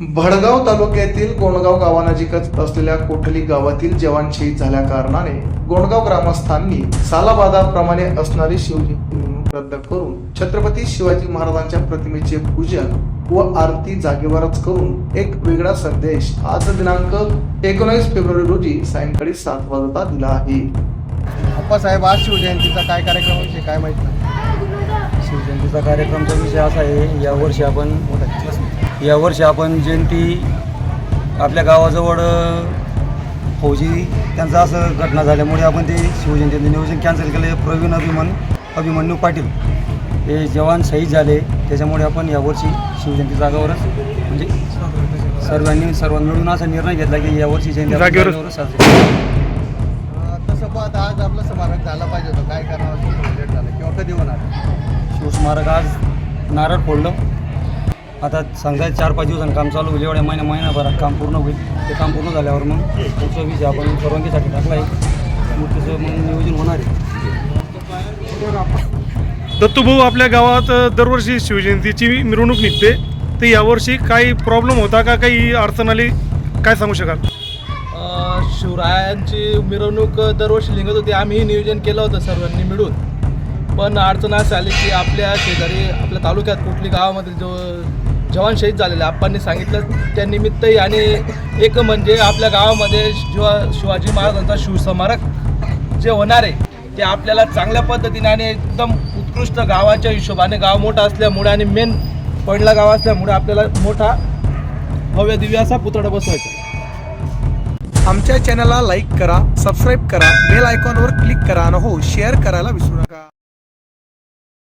भडगाव तालुक्यातील गोंडगाव गावानजीकच असलेल्या कोठली गावातील जवान शहीद झाल्या कारणाने गोंडगाव ग्रामस्थांनी सालाबादाप्रमाणे असणारी मिरवणूक रद्द करून छत्रपती शिवाजी महाराजांच्या प्रतिमेचे पूजन व आरती जागेवरच करून एक वेगळा संदेश आज दिनांक एकोणीस फेब्रुवारी रोजी सायंकाळी सात वाजता दिला आहे. अप्पासाहेब आज शिवजयंतीचा काय कार्यक्रम विषय काय माहीत नाही. शिवजयंतीचा कार्यक्रमचा विषय असा आहे यावर्षी आपण यावर्षी आपण जयंती आपल्या गावाजवळ फौजी त्यांचं असं घटना झाल्यामुळे आपण ते शिवजयंतीचं नियोजन कॅन्सल केलं. प्रवीण अभिमन अभिमन्यू पाटील हे जवान शहीद झाले. त्याच्यामुळे आपण यावर्षी शिवजयंती जागावरच म्हणजे सर्वांनी सर्वांनी मिळून असा निर्णय घेतला की यावर्षी जयंती जागेवरच. साजरी तसं पाहता आज आपलं स्मारक झालं पाहिजे होतं. काय करणार लेट झालं किंवा कधी होणार? शिवस्मारक आज नारळ फोडलं. आता सांगता चार पाच दिवसांनी काम चालू होईल. एवढ्या महिना महिनाभरात काम पूर्ण होईल. ते काम पूर्ण झाल्यावर मग पुढचा विषय आपण परवानगीसाठी टाकला आहे मूर्तीचं मग नियोजन होणार आहे. दत्तूभाऊ आपल्या गावात दरवर्षी शिवजयंतीची मिरवणूक निघते. तर यावर्षी काही प्रॉब्लेम होता का? काही अडचण आली? काय सांगू शकाल? अ, शिवरायांची मिरवणूक दरवर्षी निघत होती. आम्ही नियोजन केलं होतं सर्वांनी मिळून. पण अडचण अशी आली की आपल्या शेजारी आपल्या तालुक्यात कुठली गावामध्ये जो जवान शहीद झालेले आप्पांनी सांगितलं त्यानिमित्तही आणि एक म्हणजे आपल्या गावामध्ये शिवा शिवाजी महाराजांचा शिवस्मारक जे होणार आहे ते आपल्याला चांगल्या पद्धतीने आणि एकदम उत्कृष्ट गावाच्या हिशोबाने गाव मोठा असल्यामुळे आणि मेन पडला गाव असल्यामुळे आपल्याला मोठा भव्य दिव्य असा पुतळा बसवायचा आमच्या चॅनलला लाईक करा सबस्क्राईब करा बेल आयकॉनवर क्लिक करा आणि हो शेअर करायला विसरू नका.